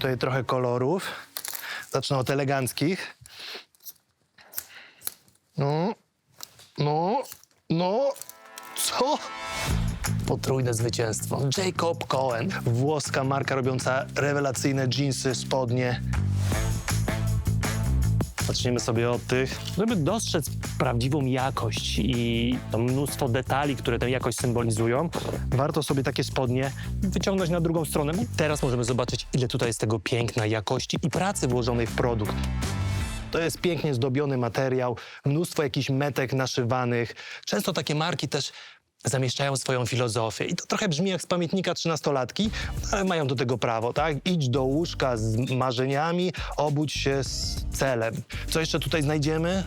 Tutaj trochę kolorów. Zacznę od eleganckich. No, no, no, co? Potrójne zwycięstwo. Jacob Cohen. Włoska marka robiąca rewelacyjne jeansy, spodnie. Zaczniemy sobie od tych. Żeby dostrzec prawdziwą jakość i to mnóstwo detali, które tę jakość symbolizują, warto sobie takie spodnie wyciągnąć na drugą stronę. Teraz możemy zobaczyć, ile tutaj jest tego piękna, jakości i pracy włożonej w produkt. To jest pięknie zdobiony materiał, mnóstwo jakichś metek naszywanych. Często takie marki też zamieszczają swoją filozofię i to trochę brzmi jak z pamiętnika trzynastolatki, ale mają do tego prawo, tak? Idź do łóżka z marzeniami, obudź się z celem. Co jeszcze tutaj znajdziemy?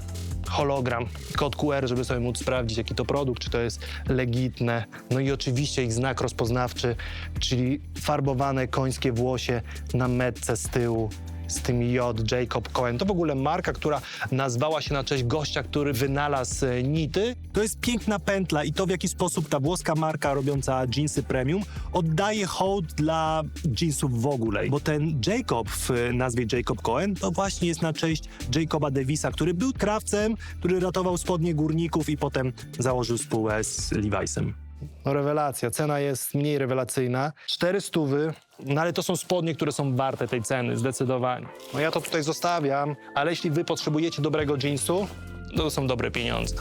Hologram, kod QR, żeby sobie móc sprawdzić, jaki to produkt, czy to jest legitne. No i oczywiście ich znak rozpoznawczy, czyli farbowane końskie włosie na metce z tyłu z tym J, Jacob Cohen. To w ogóle marka, która nazwała się na cześć gościa, który wynalazł e, nity. To jest piękna pętla i to, w jaki sposób ta włoska marka robiąca jeansy premium oddaje hołd dla jeansów w ogóle. Bo ten Jacob w nazwie Jacob Cohen to właśnie jest na cześć Jacoba Davisa, który był krawcem, który ratował spodnie górników i potem założył spółkę z Levi'sem. No rewelacja, cena jest mniej rewelacyjna. Cztery stówy, No ale to są spodnie, które są warte tej ceny, zdecydowanie. no ja to tutaj zostawiam, ale jeśli wy potrzebujecie dobrego jeansu, To są dobre pieniądze.